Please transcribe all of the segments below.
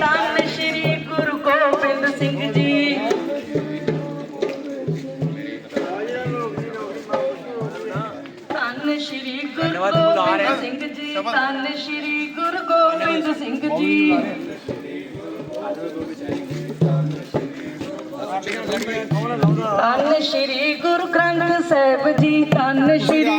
ਧੰਨ ਸ਼੍ਰੀ ਗੁਰੂ ਗੋਬਿੰਦ ਸਿੰਘ ਜੀ। ਧੰਨ ਸ਼੍ਰੀ ਗੁਰੂ ਗੋਬਿੰਦ ਸਿੰਘ ਜੀ ਧੰਨ ਸ਼੍ਰੀ ਗੁਰੂ ਗੋਬਿੰਦ ਸਿੰਘ ਜੀ। ਧੰਨ ਸ਼੍ਰੀ ਗੁਰੂ ਗ੍ਰੰਥ ਸਾਹਿਬ ਜੀ ਧੰਨ ਸ਼੍ਰੀ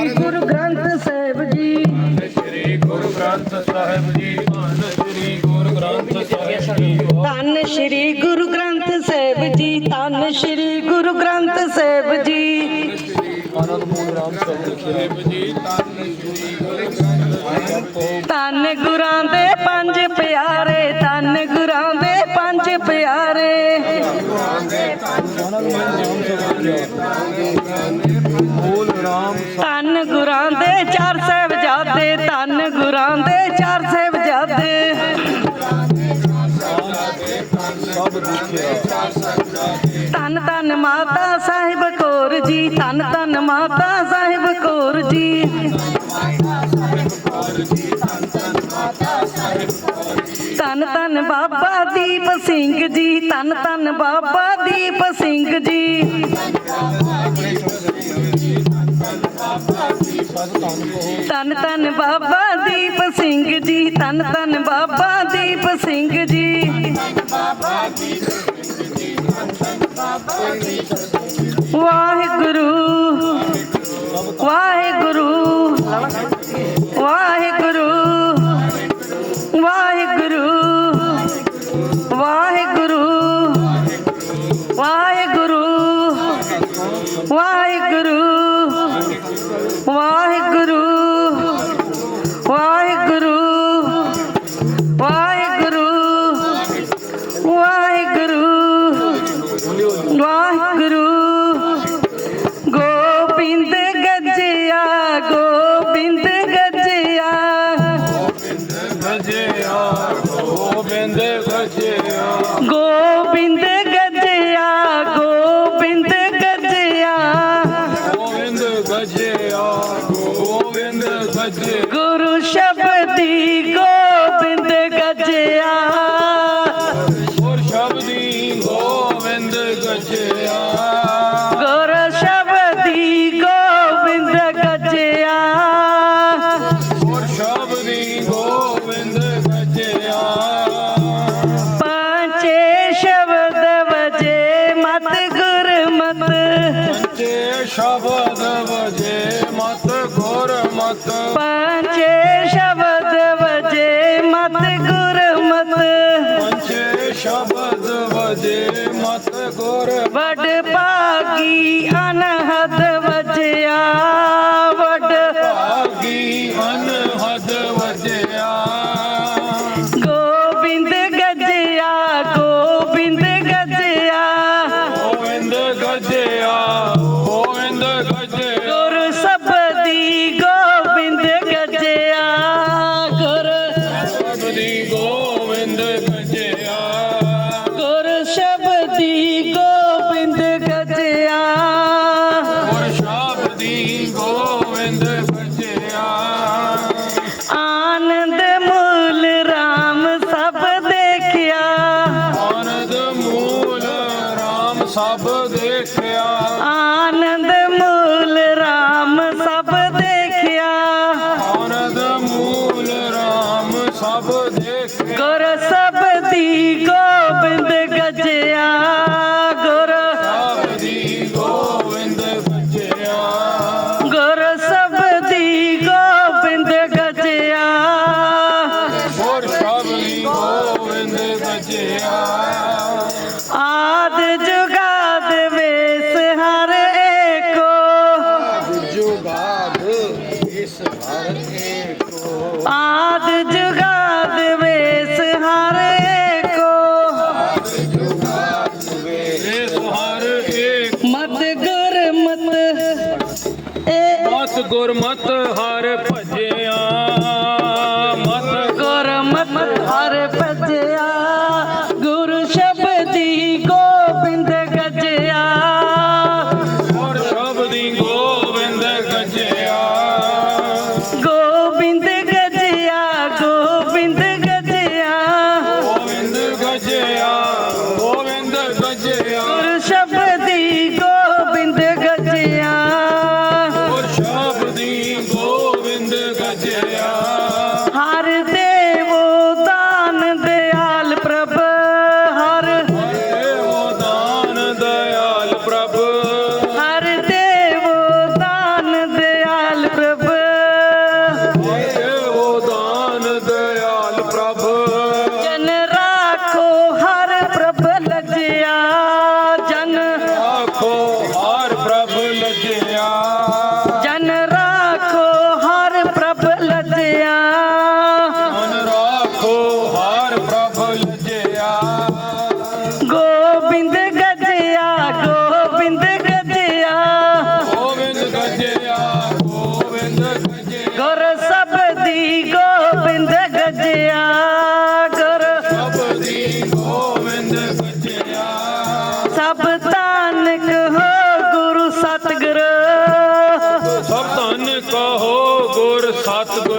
ਸਾਹਿਬ ਜੀ ਧੰਨ ਗੁਰੂ ਗ੍ਰੰਥ ਸਾਹਿਬ ਗੁਰਾਂ ਦੇ ਪੰਜ ਪਿਆਰੇ, ਧੰਨ ਗੁਰਾਂ ਦੇ ਪੰਜ ਪਿਆਰੇ। ਬੋਲ ਗੁਰਾਂ ਦੇ ਚਾਰ ਸਾਹਿਬਜ਼ਾਦੇ, ਧੰਨ ਗੁਰਾਂ ਦੇ ਚਾਰ ਸਾਹਿਬਜ਼ਾਦੇ। ਸਭ ਦੁਖਿਆ ਧੰਨ ਧੰਨ ਮਾਤਾ ਸਾਹਿਬ ਕੌਰ ਜੀ, ਧੰਨ ਧੰਨ ਮਾਤਾ ਸਾਹਿਬ ਧੰਨ ਧੰਨ ਬਾਬਾ ਦੀਪ ਸਿੰਘ ਜੀ, ਧੰਨ ਧੰਨ ਬਾਬਾ ਦੀਪ ਸਿੰਘ ਜੀ। ਧੰਨ ਧੰਨ ਬਾਬਾ ਦੀਪ ਸਿੰਘ ਜੀ, ਧੰਨ ਧੰਨ ਬਾਬਾ ਦੀਪ ਸਿੰਘ ਜੀ। ਵਾਹਿਗੁਰੂ ਵਾਹਿਗੁਰੂ। Why? ਪੰਚੇ ਸ਼ਬਦ ਵਜੇ ਮਤ ਗੁਰਮਤ। ਪੰਚੇ ਸ਼ਬਦ ਵਜੇ ਮਤ ਗੁਰ ਵਡ ਭਾਗੀ গোর ਸਤਿਗੁਰ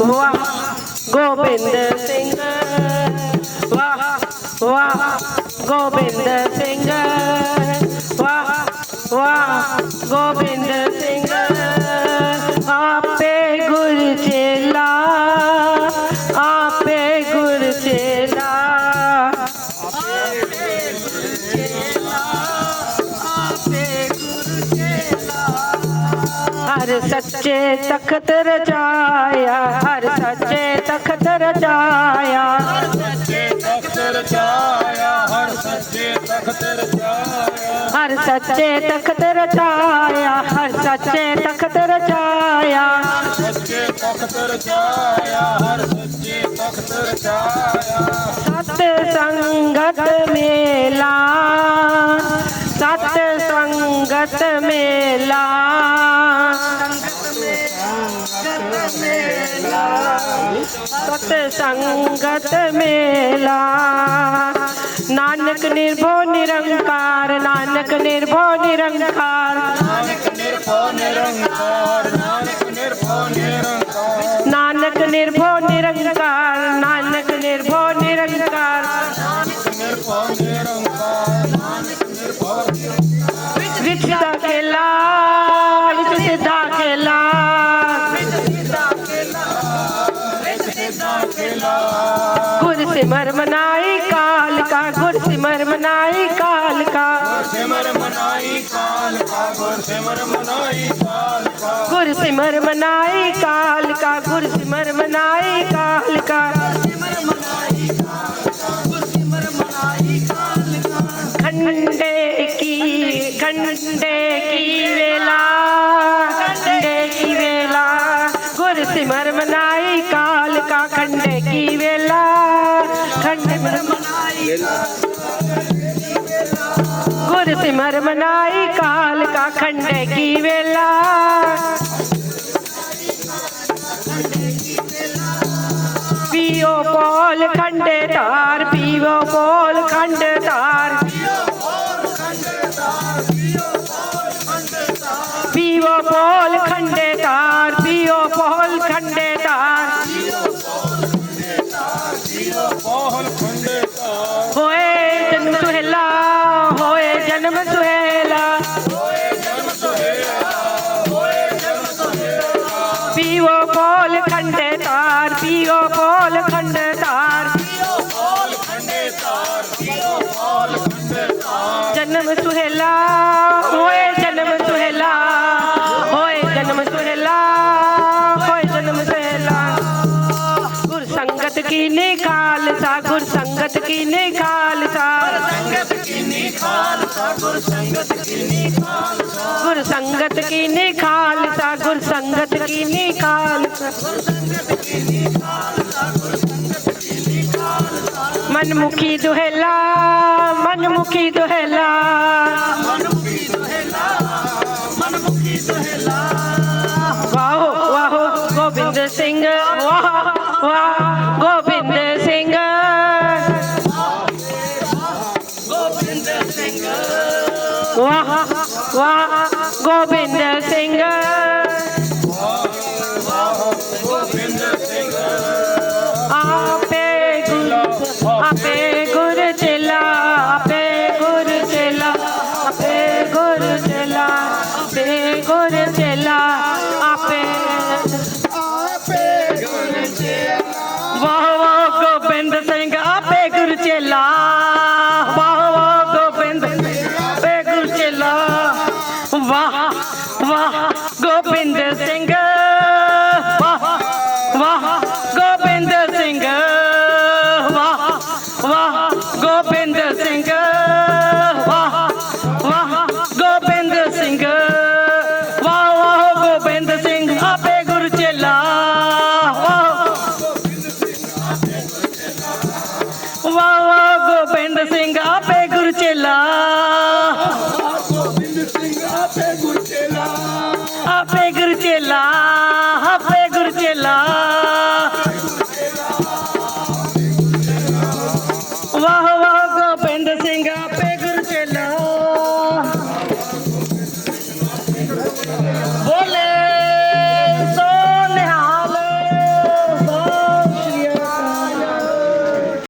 वाह गोविंद सिंह वाह वाह गोविंद सिंह वाह वाह गोविंद ਸੱਚੇ ਤਖਤ ਰਚਾਇਆ ਹਰ ਸੱਚੇ ਤਖਤ ਰਚਾਇਆ ਤਖਤ ਰਚਾਇਆ ਹਰ ਸੱਚੇ ਤਖਤ ਰਚਾਇਆ ਹਰ ਸੱਚੇ ਤਖਤ ਰਚਾਇਆ ਹਰ ਸੱਚੇ ਤਖਤ ਰਚਾਇਆ ਸੱਚੇ ਤਖਤ ਰਚਾਇਆ ਹਰ ਸੱਚੇ ਤਖਤ ਰਚਾਇਆ ਸਤ ਸੰਗਤ ਮੇਲਾ ਸਤ ਸੰਗਤ ਮੇਲਾ। ਸਤ ਸੰਗਤ ਮੇਲਾ। ਨਾਨਕ ਨਿਰਭਉ ਨਿਰੰਕਾਰ, ਨਾਨਕ ਨਿਰਭਉ ਨਿਰੰਕਾਰ। ਨਾਨਕ ਨਿਰਭਉ ਨਿਰੰਕਾਰ, ਨਾਨਕ ਨਿਰਭਉ ਨਿਰੰਕਾਰ। ਨਾਨਕ ਨਿਰਭਉ ਨਿਰੰਕਾਰ ਨਾਨਕ ਨਿਰਭਉ ਨਿਰੰਕਾਰ ਨਿਰਭਉ ਨਿਰੰਕਾਰ ਨਾਨਕ ਨਿਰਭਉ ਵਿੱਚ ਦਾ ਖੇਲਾ सिमर मनाई काल का, गुर सिमर मनाई काल का। सिमर मनाई काल का गुर सिमर मनाई काल का गुर सिमर मनाई काल का, गुर सिमर मनाई काल का। ਸਿਮਰ ਮਨਾਈ ਕਾਲ ਕਾ ਖੰਡੇ ਕੀ ਵੇਲਾ? ਪੀਓ ਪੋਲ ਖੰਡੇ ਧਾਰ ਪੀਓ ਪੋਲ ਖੰਡ ਧਾਰ। ਪੀਓ ਪੋਲ ਖੰਡੇ ਧਾਰ ਪੀਓ ਪੋਲ ਖੰਡੇ ਧਾਰ। ਪੋਹਲ ਖੰਡੇ ਕਾ ਹੋਏ ਜਨਮ ਸੁਹੇਲਾ જન્મ સ્વે ਸੰਗਤ ਕੀਨੇ ਖਾਲਸਾ, ਗੁਰ ਸੰਗਤ ਕੀਨੇ ਖਾਲਸਾ। ਸੰਗਤ ਕੀਨੀ ਖਾਲਸਾ ਗੁਰ ਸੰਗਤ ਕੀਨੀ ਖਾਲਸਾ, ਗੁਰ ਸੰਗਤ ਕੀਨੇ ਖਾਲਸਾ। ਗੁਰ ਸੰਗਤ ਕੀਨੀ ਖਾਲਸਾ ਗੁਰ ਸੰਗਤ ਕੀਨੀ ਖਾਲਸਾ ਗੁਰ ਸੰਗਤ ਕੀਨੀ ਖਾਲਸਾ ਮਨਮੁਖੀ ਦੁਹਲਾ ਮਨਮੁਖੀ ਦੁਹਲਾ ਮਨਮੁਖੀ ਦੁਹਲਾ ਮਨਮੁਖੀ ਦੁਹਲਾ।